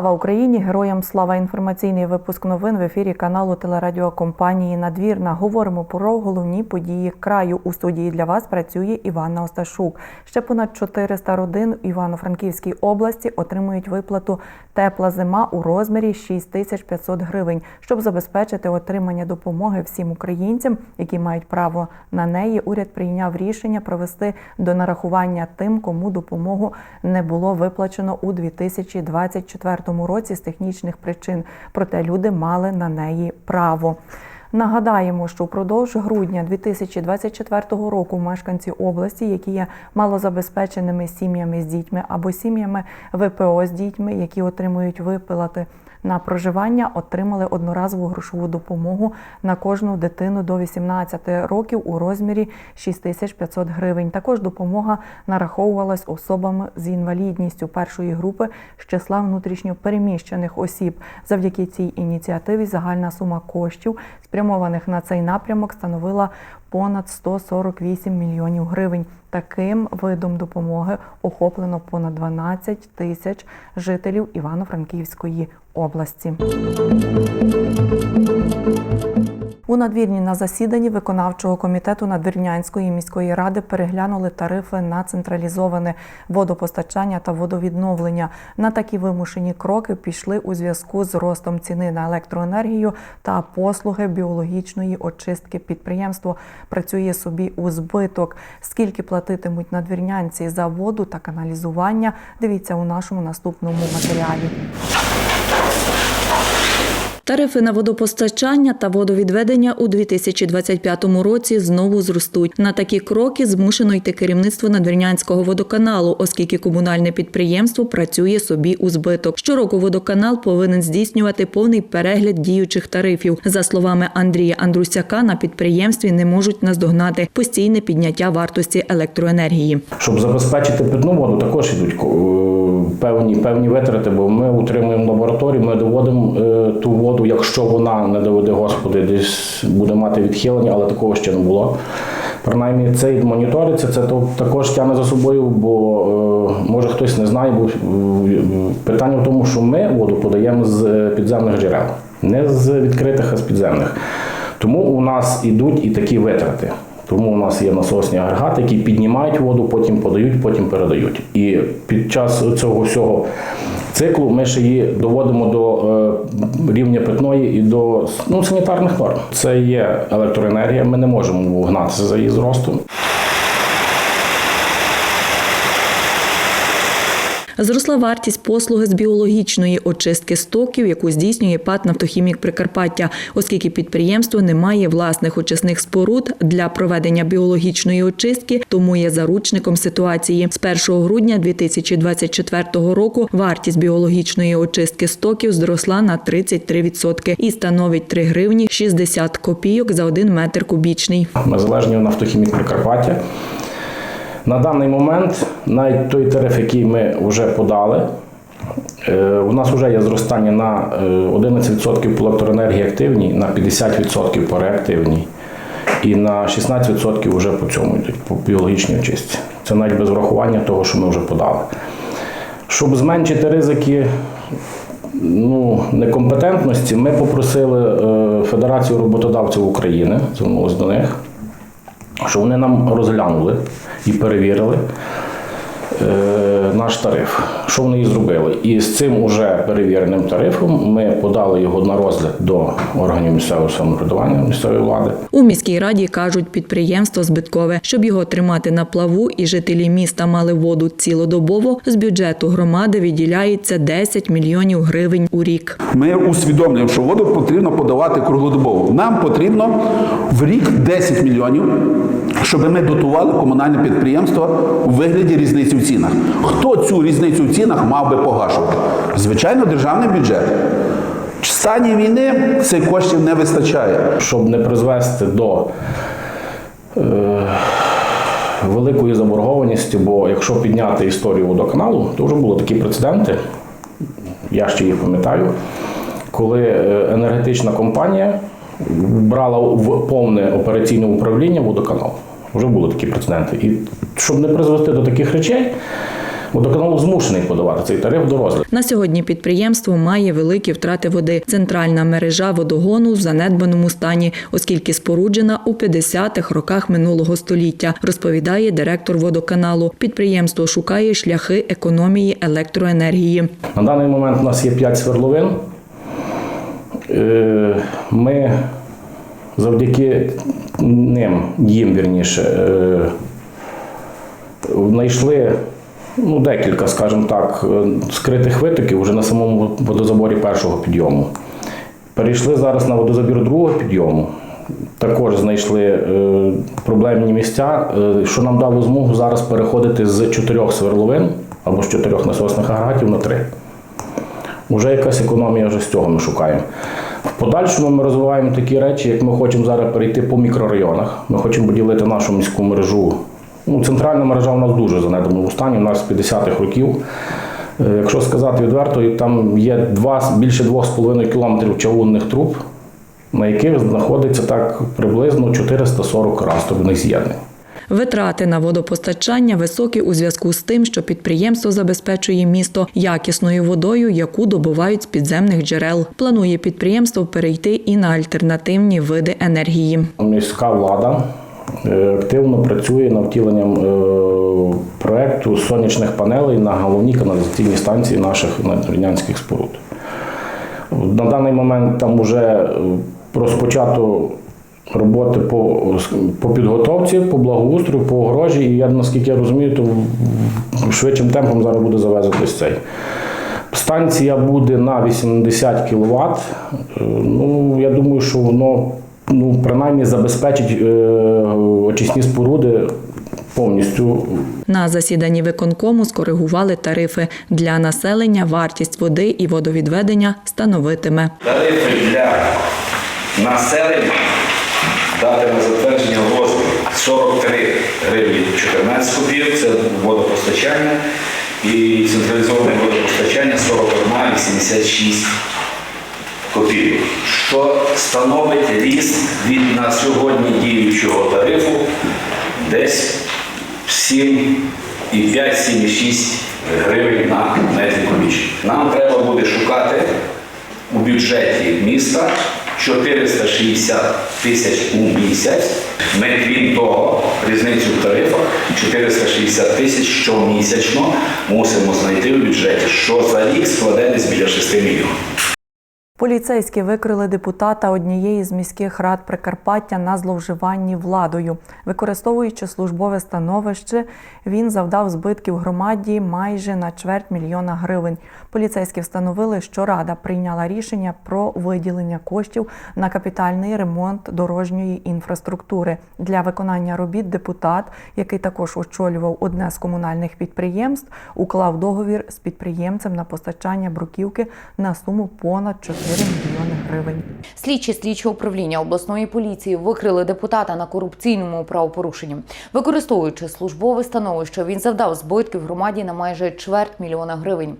Слава Україні! Героям слава! Інформаційний випуск новин в ефірі каналу телерадіокомпанії Надвірна. Говоримо про головні події краю. У студії для вас працює Іванна Осташук. Ще понад 400 родин в Івано-Франківській області отримують виплату тепла зима у розмірі 6500 гривень, щоб забезпечити отримання допомоги всім українцям, які мають право на неї. Уряд прийняв рішення провести до нарахування тим, кому допомогу не було виплачено у 2024 році з технічних причин. Проте люди мали на неї право. Нагадаємо, що впродовж грудня 2024 року мешканці області, які є малозабезпеченими сім'ями з дітьми або сім'ями ВПО з дітьми, які отримують виплати на проживання, отримали одноразову грошову допомогу на кожну дитину до 18 років у розмірі 6500 гривень. Також допомога нараховувалась особам з інвалідністю першої групи з числа внутрішньо переміщених осіб. Завдяки цій ініціативі загальна сума коштів, спрямованих на цей напрямок, становила понад 148 мільйонів гривень. Таким видом допомоги охоплено понад 12 тисяч жителів Івано-Франківської області. У надвірні на засіданні виконавчого комітету Надвірнянської міської ради переглянули тарифи на централізоване водопостачання та водовідновлення. На такі вимушені кроки пішли у зв'язку з ростом ціни на електроенергію та послуги біологічної очистки. Підприємство працює собі у збиток. Скільки платитимуть надвірнянці за воду та каналізування? Дивіться у нашому наступному матеріалі. Тарифи на водопостачання та водовідведення у 2025 році знову зростуть. На такі кроки змушено йти керівництво Надвірнянського водоканалу, оскільки комунальне підприємство працює собі у збиток. Щороку водоканал повинен здійснювати повний перегляд діючих тарифів. За словами Андрія Андрусяка, на підприємстві не можуть наздогнати постійне підняття вартості електроенергії. Щоб забезпечити питну воду, також йдуть е, певні, певні витрати, бо ми утримуємо лабораторію, ми доводимо е, ту воду, якщо вона не доведе Господи, десь буде мати відхилення, але такого ще не було. Принаймні, це і моніториться, це то також тягне за собою, бо е, може хтось не знає, бо е, питання в тому, що ми воду подаємо з підземних джерел, не з відкритих, а з підземних. Тому у нас ідуть і такі витрати. Тому у нас є насосні агрегати, які піднімають воду, потім подають, потім передають. І під час цього всього циклу ми ще її доводимо до е, рівня питної і до ну, санітарних норм. Це є електроенергія, ми не можемо гнатися за її зростом. Зросла вартість послуги з біологічної очистки стоків, яку здійснює ПАТ «Нафтохімік Прикарпаття, оскільки підприємство не має власних очисних споруд для проведення біологічної очистки, тому є заручником ситуації. З 1 грудня 2024 року вартість біологічної очистки стоків зросла на 33% і становить 3 гривні 60 копійок за 1 метр кубічний. Ми залежні від нафтохімік Прикарпаття. На даний момент навіть той тариф, який ми вже подали, е, у нас вже є зростання на е, 11% по електроенергії активній, на 50% по реактивній і на 16% вже по цьому йдуть, по біологічній очистці. Це навіть без врахування того, що ми вже подали. Щоб зменшити ризики ну, некомпетентності, ми попросили е, Федерацію роботодавців України, звернулися до них, що вони нам розглянули і перевірили е, наш тариф. Що вони і зробили? І з цим уже перевіреним тарифом ми подали його на розгляд до органів місцевого самоврядування місцевої влади. У міській раді кажуть, підприємство збиткове, щоб його тримати на плаву і жителі міста мали воду цілодобово. З бюджету громади виділяється 10 мільйонів гривень у рік. Ми усвідомлюємо, що воду потрібно подавати круглодобово. Нам потрібно в рік 10 мільйонів, щоб ми дотували комунальне підприємство у вигляді різниці в цінах. Хто цю різницю в цінах мав би погашувати? Звичайно, державний бюджет. В стані війни цих коштів не вистачає. щоб не призвести до е, великої заборгованості, бо якщо підняти історію водоканалу, то вже були такі прецеденти, я ще їх пам'ятаю, коли е, енергетична компанія брала в повне операційне управління водоканалу. Вже були такі прецеденти. І щоб не призвести до таких речей, Водоканал змушений подавати цей тариф до розгляду. На сьогодні підприємство має великі втрати води. Центральна мережа водогону в занедбаному стані, оскільки споруджена у 50-х роках минулого століття, розповідає директор водоканалу. Підприємство шукає шляхи економії електроенергії. На даний момент у нас є 5 свердловин. Е, Ми завдяки ним, їм вірніше, е, знайшли ну, декілька, скажімо так, е, скритих витоків вже на самому водозаборі першого підйому. Перейшли зараз на водозабір другого підйому. Також знайшли е, проблемні місця, е, що нам дало змогу зараз переходити з чотирьох сверловин або з чотирьох насосних агрегатів на три. Уже якась економія вже з цього ми шукаємо. В подальшому ми розвиваємо такі речі, як ми хочемо зараз перейти по мікрорайонах. Ми хочемо поділити нашу міську мережу. Ну, центральна мережа у нас дуже занедбаному стані, у нас з 50-х років. Е, Якщо сказати відверто, там є два, більше 2,5 кілометрів чавунних труб, на яких знаходиться так приблизно 440 растовних з'єднань. Витрати на водопостачання високі у зв'язку з тим, що підприємство забезпечує місто якісною водою, яку добувають з підземних джерел. Планує підприємство перейти і на альтернативні види енергії. Міська влада активно працює над втіленням е, проекту сонячних панелей на головній каналізаційній станції наших радянських споруд. На даний момент там вже розпочато роботи по, по підготовці, по благоустрою, по огорожі, і я наскільки я розумію, то швидшим темпом зараз буде завезитись цей. Станція буде на 80 кВт. Ну, я думаю, що воно ну, принаймні забезпечить е, очисні споруди повністю На засіданні виконкому скоригували тарифи для населення. Вартість води і водовідведення становитиме. Тарифи для населення дати на затвердження в 43 гривні 14 копійок, це водопостачання, і централізоване водопостачання 41,86 копійок, що становить ріст від на сьогодні діючого тарифу десь 7,5-7,6 гривень на метр кубічний. Нам треба буде шукати у бюджеті міста 460 тисяч у місяць. Ми, крім того, різницю в тарифах 460 тисяч щомісячно мусимо знайти в бюджеті, що за рік складе десь біля 6 мільйонів. Поліцейські викрили депутата однієї з міських рад Прикарпаття на зловживанні владою. Використовуючи службове становище, він завдав збитків громаді майже на чверть мільйона гривень. Поліцейські встановили, що рада прийняла рішення про виділення коштів на капітальний ремонт дорожньої інфраструктури. Для виконання робіт депутат, який також очолював одне з комунальних підприємств, уклав договір з підприємцем на постачання бруківки на суму понад 4 мільйони гривень. Слідчі слідчого управління обласної поліції викрили депутата на корупційному правопорушенні. Використовуючи службове становище, він завдав збитків громаді на майже чверть мільйона гривень.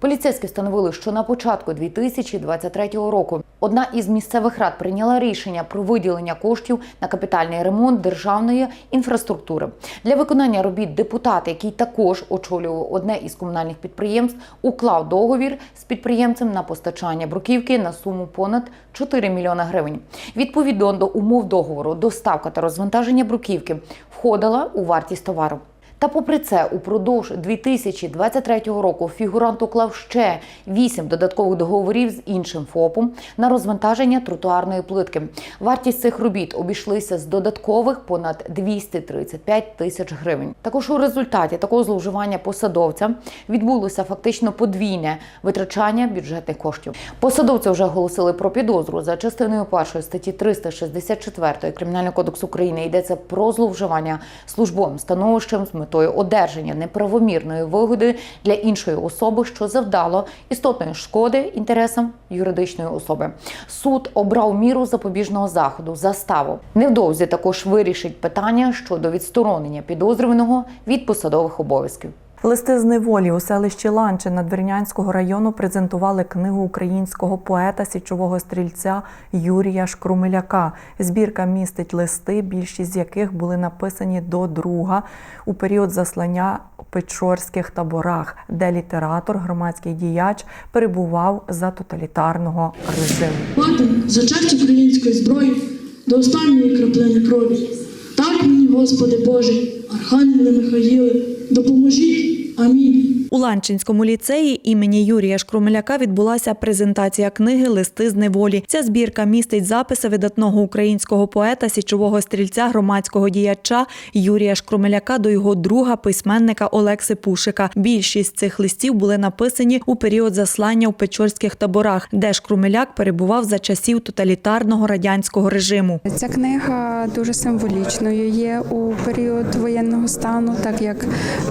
Поліцейські встановили, що на початку 2023 року одна із місцевих рад прийняла рішення про виділення коштів на капітальний ремонт державної інфраструктури. Для виконання робіт депутат, який також очолював одне із комунальних підприємств, уклав договір з підприємцем на постачання бруківки на суму понад 4 мільйона гривень. Відповідно до умов договору, доставка та розвантаження бруківки входила у вартість товару. Та попри це, упродовж 2023 року фігурант уклав ще 8 додаткових договорів з іншим ФОПом на розвантаження тротуарної плитки. Вартість цих робіт обійшлися з додаткових понад 235 тисяч гривень. Також у результаті такого зловживання посадовця відбулося фактично подвійне витрачання бюджетних коштів. Посадовця вже оголосили про підозру за частиною першої статті 364 Кримінального кодексу України. Йдеться про зловживання службовим становищем з метою одержання неправомірної вигоди для іншої особи, що завдало істотної шкоди інтересам юридичної особи. Суд обрав міру запобіжного заходу заставу. Невдовзі також вирішить питання щодо відсторонення підозрюваного від посадових обов'язків. Листи з неволі у селищі Ланчин Надвірнянського району презентували книгу українського поета січового стрільця Юрія Шкрумеляка. Збірка містить листи, більшість з яких були написані до друга у період заслання у печорських таборах, де літератор, громадський діяч перебував за тоталітарного режиму. Платимо за честь української зброї до останньої краплини крові. Так мені, Господи Боже, Архангеле Михаїле, допоможіть. Амінь. У Ланчинському ліцеї імені Юрія Шкрумеляка відбулася презентація книги Листи з неволі. Ця збірка містить записи видатного українського поета, січового стрільця, громадського діяча Юрія Шкрумеляка до його друга письменника Олекси Пушика. Більшість цих листів були написані у період заслання в печорських таборах, де Шкрумеляк перебував за часів тоталітарного радянського режиму. Ця книга дуже символічною є у період воєнного стану, так як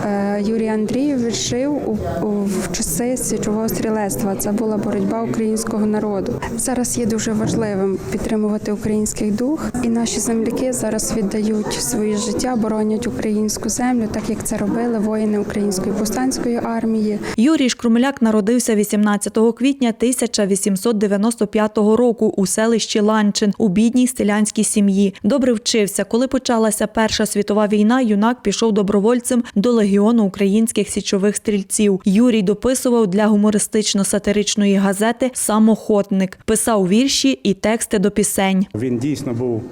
е, Юрій Андрійович жив у, у в часи січового стрілецтва. Це була боротьба українського народу. Зараз є дуже важливим підтримувати український дух, і наші земляки зараз віддають своє життя, боронять українську землю, так як це робили воїни української повстанської армії. Юрій Шкрумеляк народився 18 квітня 1895 року у селищі Ланчин у бідній селянській сім'ї. Добре вчився. Коли почалася Перша світова війна, юнак пішов добровольцем до легіону українських січових стрільців. Юрій дописував для гумористично-сатиричної газети Самохотник, писав вірші і тексти до пісень. Він дійсно був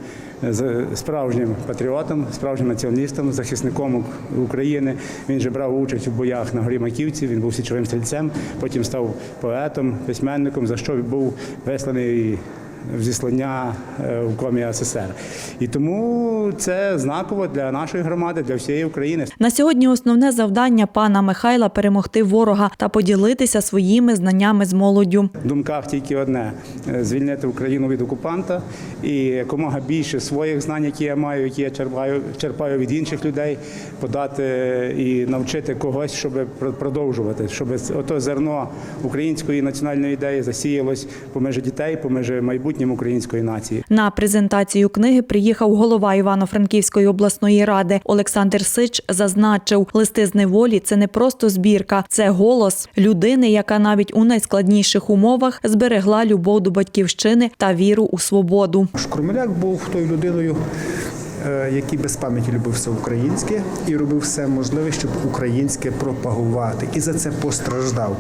з- справжнім патріотом, справжнім націоналістом, захисником України. Він же брав участь у боях на горі Маківці. Він був січовим стрільцем, потім став поетом, письменником, за що був висланий зіслання е, в комі СССР. І тому це знаково для нашої громади, для всієї України. На сьогодні основне завдання пана Михайла перемогти ворога та поділитися своїми знаннями з молоддю. В думках тільки одне е, звільнити Україну від окупанта і якомога більше своїх знань, які я маю, які я черпаю, черпаю від інших людей, подати і навчити когось, щоб пр- продовжувати, щоб ото зерно української національної ідеї засіялось поміж дітей, поміж майбутнім української нації. На презентацію книги приїхав голова Івано-Франківської обласної ради Олександр Сич. Зазначив, листи з неволі це не просто збірка, це голос людини, яка навіть у найскладніших умовах зберегла любов до батьківщини та віру у свободу. Шкурмеляк був тою людиною, який без пам'яті любив все українське і робив все можливе, щоб українське пропагувати. І за це постраждав.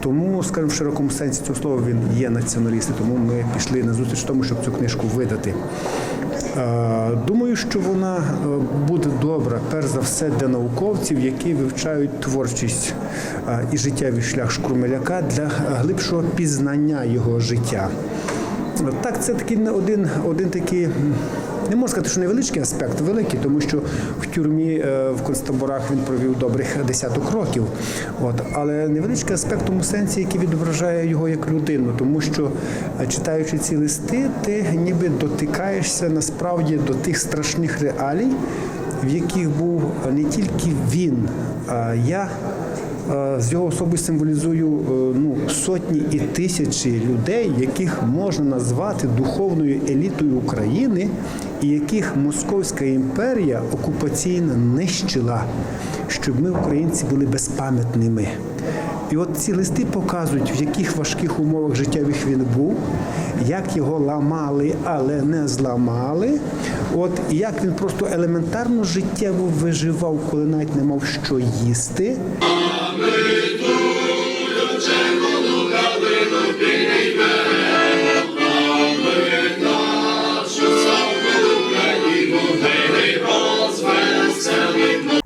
Тому, скажімо, в широкому сенсі цього слова він є націоналіст. Тому ми пішли на зустріч тому, щоб цю книжку видати. Е, Думаю, що вона е, буде добра, перш за все, для науковців, які вивчають творчість е, і життєвий шлях Шкурмеляка для глибшого пізнання його життя. Так, це такий один, один такий, не можна сказати, що невеличкий аспект, великий, тому що в тюрмі е, в концтаборах він провів добрих десяток років. От, але невеличкий аспект в тому сенсі, який відображає його як людину, тому що е, читаючи ці листи, ти ніби дотикаєшся насправді до тих страшних реалій, в яких був не тільки він, а я. Е, З його особи символізую ну, сотні і тисячі людей, яких можна назвати духовною елітою України, і яких Московська імперія окупаційна нищила, щоб ми, українці, були безпам'ятними. І от ці листи показують, в яких важких умовах життєвих він був, як його ламали, але не зламали. От як він просто елементарно життєво виживав, коли навіть не мав що їсти.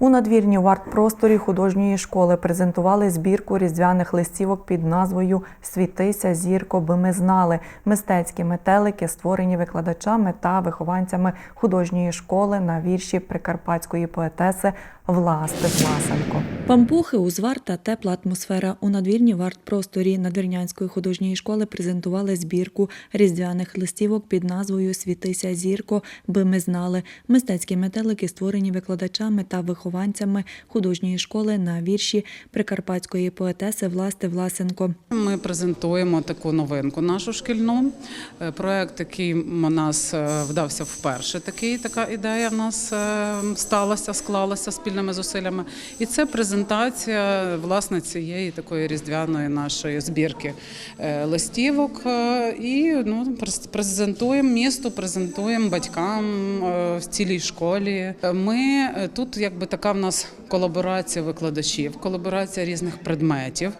У надвірні в арт-просторі художньої школи презентували збірку різдвяних листівок під назвою Світися, зірко, би ми знали. Мистецькі метелики, створені викладачами та вихованцями художньої школи на вірші прикарпатської поетеси Власти Власенко. Пампухи, узвар та тепла атмосфера. У надвірні в арт-просторі Надвірнянської художньої школи презентували збірку різдвяних листівок під назвою Світися зірко, би ми знали. Мистецькі метелики створені викладачами та вихованцями художньої школи на вірші прикарпатської поетеси Власти Власенко. Ми презентуємо таку новинку нашу шкільну. Е, Проект, який у нас е, вдався вперше. Такий така ідея в нас е, сталася, склалася спільно спільними зусиллями. І це презентація власне цієї такої різдвяної нашої збірки е, листівок. Е, І ну презентуємо місту, презентуємо батькам е, в цілій школі. Ми тут, якби така в нас колаборація викладачів, колаборація різних предметів.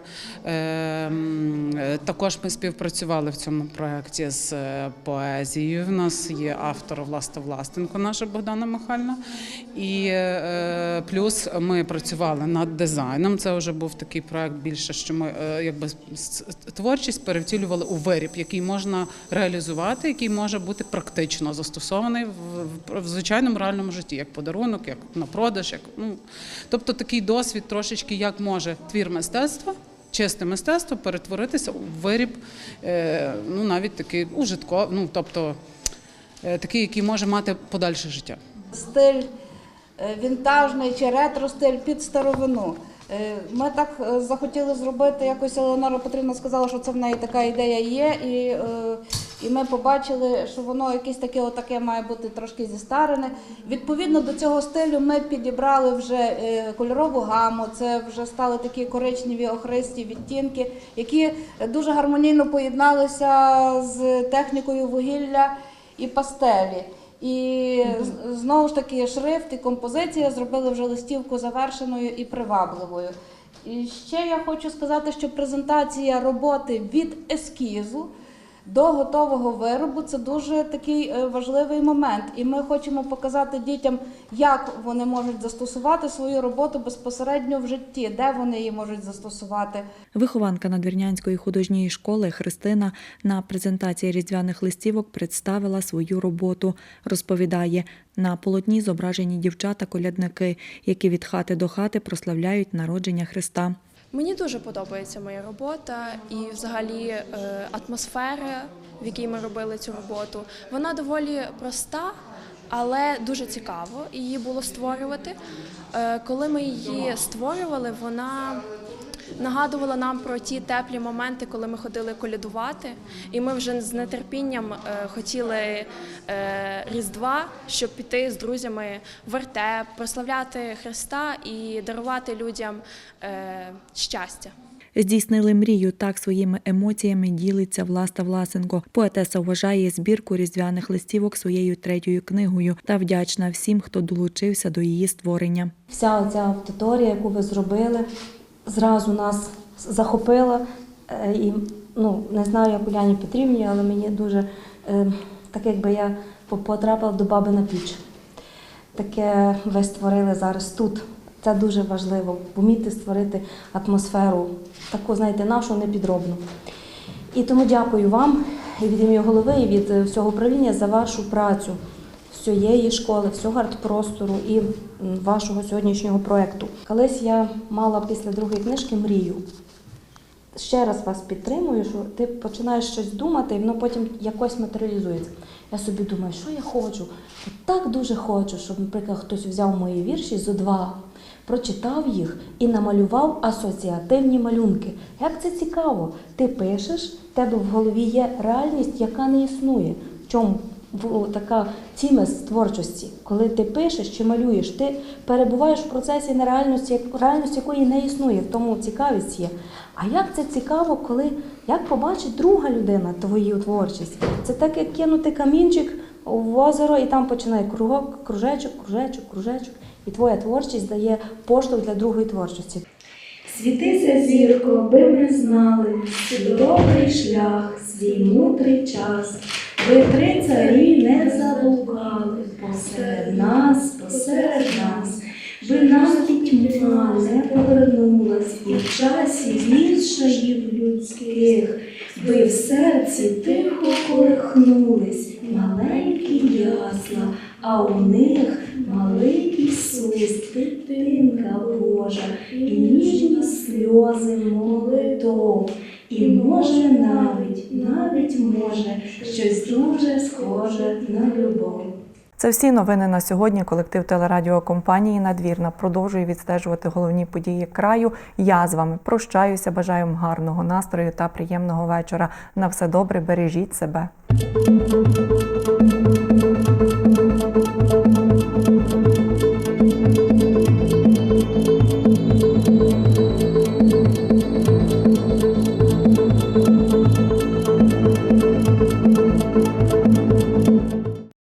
Також ми співпрацювали в цьому проєкті з поезією. В нас є автор Власта Властенко, наша Богдана Михайлівна. І плюс ми працювали над дизайном. Це вже був такий проєкт більше, що ми е, якби творчість перевтілювали у виріб, який можна реалізувати, який може бути практично застосований в, в, звичайному реальному житті, як подарунок, як на продаж, як ну тобто такий досвід трошечки, як може твір мистецтва. Чисте мистецтво перетворитися у виріб, е, ну навіть такий ужитко, ну тобто е, такий, який може мати подальше життя. стиль вінтажний чи ретро-стиль під старовину. Е, Ми так е, захотіли зробити, якось Елеонора Петрівна сказала, що це в неї така ідея є, і, е, і ми побачили, що воно якесь таке отаке має бути трошки зістарене. Відповідно до цього стилю ми підібрали вже е, кольорову гаму, це вже стали такі коричневі охристі відтінки, які дуже гармонійно поєдналися з технікою вугілля і пастелі. І знову ж таки шрифт і композиція зробили вже листівку завершеною і привабливою. І ще я хочу сказати, що презентація роботи від ескізу до готового виробу це дуже такий е, важливий момент. І ми хочемо показати дітям, як вони можуть застосувати свою роботу безпосередньо в житті, де вони її можуть застосувати. Вихованка надвірнянської художньої школи Христина на презентації різдвяних листівок представила свою роботу. Розповідає, на полотні зображені дівчата-колядники, які від хати до хати прославляють народження Христа. Мені дуже подобається моя робота і, взагалі, е, атмосфера, в якій ми робили цю роботу. Вона доволі проста, але дуже цікаво її було створювати. Е, Коли ми її створювали, вона нагадувала нам про ті теплі моменти, коли ми ходили колядувати, і ми вже з нетерпінням е, хотіли е, Різдва, щоб піти з друзями в вертеп, прославляти Христа і дарувати людям е, щастя. Здійснили мрію. Так своїми емоціями ділиться Власта Власенко. Поетеса вважає збірку різдвяних листівок своєю третьою книгою та вдячна всім, хто долучився до її створення. Вся ця аудиторія, яку ви зробили, зразу нас захопила. Е, І ну, не знаю, як Уляні Петрівні, але мені дуже е, так, якби я потрапила до баби на піч. Таке ви створили зараз тут. Це дуже важливо, вміти створити атмосферу, таку, знаєте, нашу непідробну. І тому дякую вам і від ім'я голови, і від е, всього управління за вашу працю всієї школи, всього артпростору і вашого сьогоднішнього проєкту. Колись я мала після другої книжки мрію. Ще раз вас підтримую, що ти починаєш щось думати, і воно потім якось матеріалізується. Я собі думаю, що я хочу? Так дуже хочу, щоб, наприклад, хтось взяв мої вірші зо два, прочитав їх і намалював асоціативні малюнки. Як це цікаво? Ти пишеш, в тебе в голові є реальність, яка не існує. В чому така цінність творчості, коли ти пишеш чи малюєш, ти перебуваєш в процесі нереальності, реальності якої не існує, в тому цікавість є. А як це цікаво, коли як побачить друга людина твою творчість? Це так, як кинути камінчик в озеро, і там починає кругок, кружечок, кружечок, кружечок. І твоя творчість дає поштовх для другої творчості. Світися, зірко, аби ми знали, що добрий шлях, свій мудрий час, ви три царі не заблукали, посеред нас, посеред нас, ви навіть тьма не повернулась, і в часі змішаїв людських, ви в серці тихо колихнулись, маленькі ясла, а у них малий Ісус, дитинка Божа, і ніжні сльози молитов. І може навіть, навіть може щось дуже схоже на любов. Це всі новини на сьогодні. Колектив телерадіокомпанії Надвірна продовжує відстежувати головні події краю. Я з вами прощаюся. Бажаю вам гарного настрою та приємного вечора. На все добре, бережіть себе.